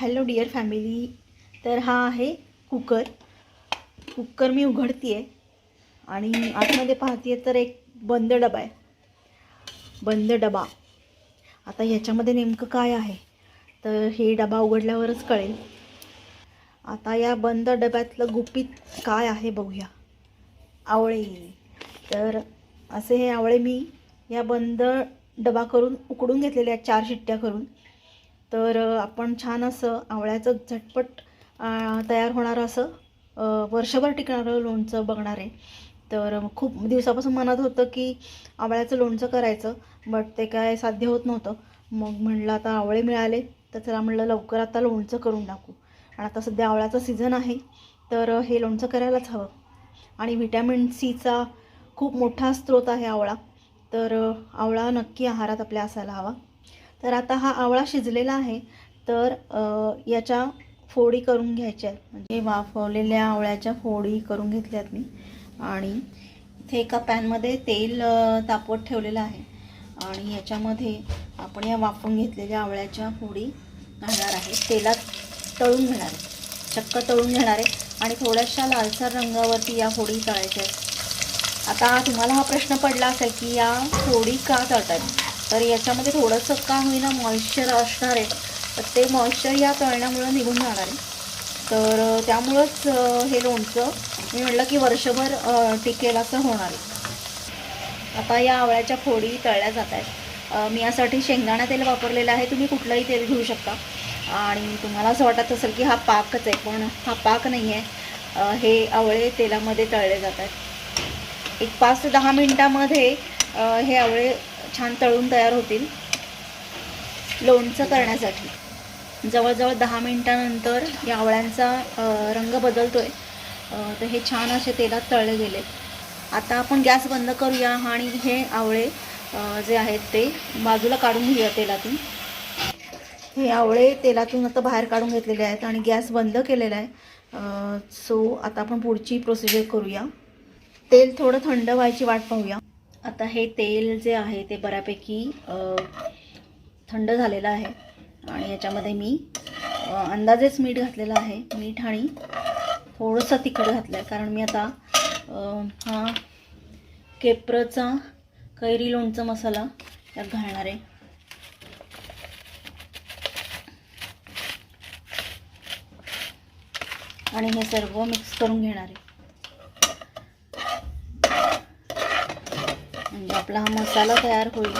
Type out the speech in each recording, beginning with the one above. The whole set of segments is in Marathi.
हॅलो डिअर फॅमिली तर हा आहे कुकर. कुकर मी उघडती आहे आणि आतमध्ये पाहते तर एक बंद डबा आहे. बंद डबा. आता ह्याच्यामध्ये नेमकं काय आहे? तर हे डबा उघडल्यावरच कळेल. आता या बंद डब्यातलं गुपित काय आहे बघूया. आवळे. तर असे हे आवळे मी या बंद डबा करून उकडून घेतलेले आहेत चार शिट्ट्या करून. तर आपण छान असं आवळ्याचं झटपट तयार होणारं असं वर्षभर टिकणारं लोणचं बघणार आहे. तर खूप दिवसापासून मनात होतं की आवळ्याचं लोणचं करायचं बट ते काय साध्य होत नव्हतं. मग म्हणलं आता आवळे मिळाले तर चला म्हणलं लवकर आता लोणचं करून टाकू. आणि आता सध्या आवळ्याचा सीझन आहे तर हे लोणचं करायलाच हवं. आणि व्हिटॅमिन सीचा खूप मोठा स्रोत आहे आवळा. तर आवळा नक्की आहारात आपल्या असायला हवा. तर आता हा आवळा शिजलेला आहे तर याच्या फोडी करून घ्यायच्या आहेत. म्हणजे वाफवलेल्या आवळ्याच्या फोडी करून घेतल्यात मी. आणि इथे एका पॅनमध्ये तेल तापवत ठेवलेलं आहे. आणि याच्यामध्ये आपण या वाफवून घेतलेल्या आवळ्याच्या फोडी घालणार आहे. तेलात तळून घेणार आहे. चक्क तळून घेणार आहे. आणि थोड्याशा लालसर रंगावरती या फोडी तळायच्या आहेत. आता तुम्हाला हा प्रश्न पडला असेल की या फोडी का तळतात तर याच्यामध्ये थोडंसं का होईना मॉइश्चर असणार आहे तर ते मॉइश्चर या तळण्यामुळं निघून जाणार आहे. तर त्यामुळंच हे लोणचं मी म्हटलं की वर्षभर टिकेल असं होणार आहे. आता या आवळ्याच्या फोडी तळल्या जात आहेत. मी यासाठी शेंगदाणा तेल वापरलेलं आहे तुम्ही कुठलंही तेल घेऊ शकता. आणि तुम्हाला असं वाटत असेल की हा पाकच आहे पण हा पाक नाही आहे. हे आवळे तेलामध्ये तळले जात आहेत. एक पाच ते दहा मिनटामध्ये हे आवळे छान तळून तयार होतील. लोणचं करण्यासाठी. जवळजवळ दहा मिनटानंतर या आवळ्यांचा रंग बदलतो आहे तर हे छान असे तेलात तळले गेले. आता आपण गॅस बंद करूया आणि हे आवळे जे आहेत ते बाजूला काढून घेऊया तेलातून. हे आवळे तेलातून आता बाहेर काढून घेतलेले आहेत आणि गॅस बंद केलेला आहे. सो आता आपण पुढची प्रोसिजर करूया. तेल थोडं थंड व्हायची वाट पाहूया. आता हे तेल जे आहे ते बऱ्यापैकी थंड झालेलं आहे. आणि याच्यामध्ये मी अंदाजेच मीठ घातलेलं आहे. मीठ आणि थोडंसं तिखट घातलं आहे कारण मी आता हा केप्रचा कैरी लोणचा मसाला त्यात घालणार आहे. आणि हे सर्व मिक्स करून घेणार आहे. म्हणजे आपला हा मसाला तयार होईल.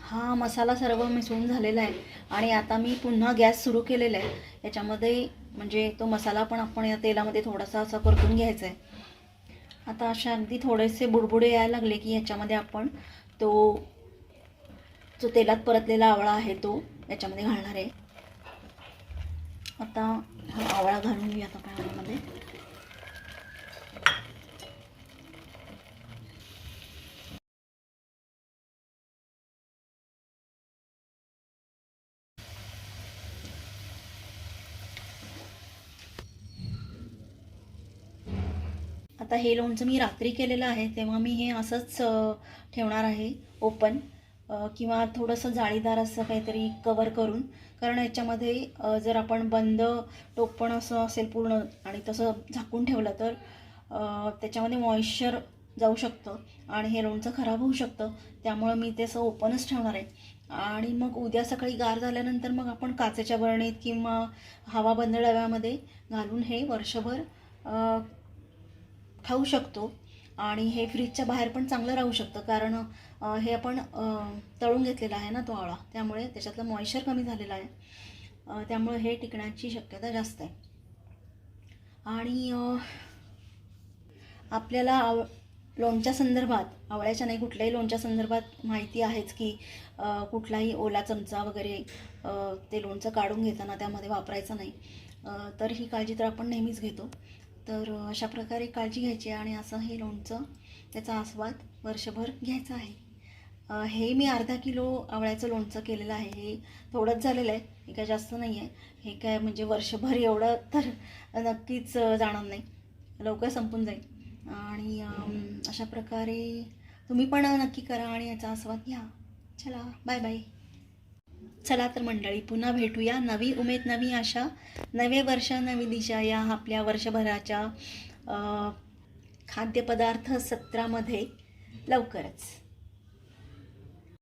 हा मसाला सर्व मिसळून झालेला आहे. आणि आता मी पुन्हा गॅस सुरू केलेला आहे. याच्यामध्ये म्हणजे तो मसाला पण आपण या तेलामध्ये थोडासा असा परतून घ्यायचा आहे. आता अशा अगदी थोडेसे बुडबुडे यायला लागले की याच्यामध्ये आपण तो जो तेलात परतलेला आवळा आहे तो याच्यामध्ये घालणार आहे. आता हा आवळा घालून घेऊया आता पाण्यामध्ये. आता हे लोणचं मी रात्री केलेलं आहे तेव्हा मी हे असंच ठेवणार आहे ओपन. किंवा थोडंसं जाळीदार असं काहीतरी कवर करून. कारण याच्यामध्ये जर आपण बंद टोपण असं असेल पूर्ण आणि तसं झाकून ठेवलं तर त्याच्यामध्ये मॉइश्चर जाऊ शकतं आणि हे लोणचं खराब होऊ शकतं. त्यामुळं मी ते असं ओपनच ठेवणार आहे. आणि मग उद्या सकाळी गार झाल्यानंतर मग आपण काचेच्या बरणीत किंवा हवा बंद डब्यामध्ये घालून हे वर्षभर खाऊ शकतो. आणि हे फ्रीजच्या बाहेर पण चांगलं राहू शकतं. कारण हे आपण तळून घेतलेला आहे ना तो आवळा त्यामुळे त्याच्यातलं मॉइश्चर कमी झालेलं आहे. त्यामुळे हे टिकण्याची शक्यता जास्त आहे. आणि आपल्याला आव लोणच्या संदर्भात आवळ्याच्या नाही कुठल्याही लोणच्या संदर्भात माहिती आहेच की कुठलाही ओला चमचा वगैरे ते लोणचं काढून घेताना त्यामध्ये वापरायचं नाही. तर ही काळजी तर आपण नेहमीच घेतो. तर अशा प्रकारे काळजी घ्यायची आणि असं हे लोणचं त्याचा आस्वाद वर्षभर घ्यायचा आहे. हे मी अर्धा किलो आवळ्याचं लोणचं केलेलं आहे. हे थोडंच झालेलं आहे. हे काय जास्त नाही आहे. हे काय म्हणजे वर्षभर एवढं तर नक्कीच जाणार नाही. लवकर संपून जाईल. आणि अशा प्रकारे तुम्ही पण नक्की करा आणि याचा आस्वाद घ्या. चला बाय बाय. चला तर मंडळी पुन्हा भेटूया. नवी उमेद नवी आशा नवे वर्ष नवी दिशा या आपल्या वर्षभराच्या खाद्यपदार्थ सत्रामध्ये लवकरच.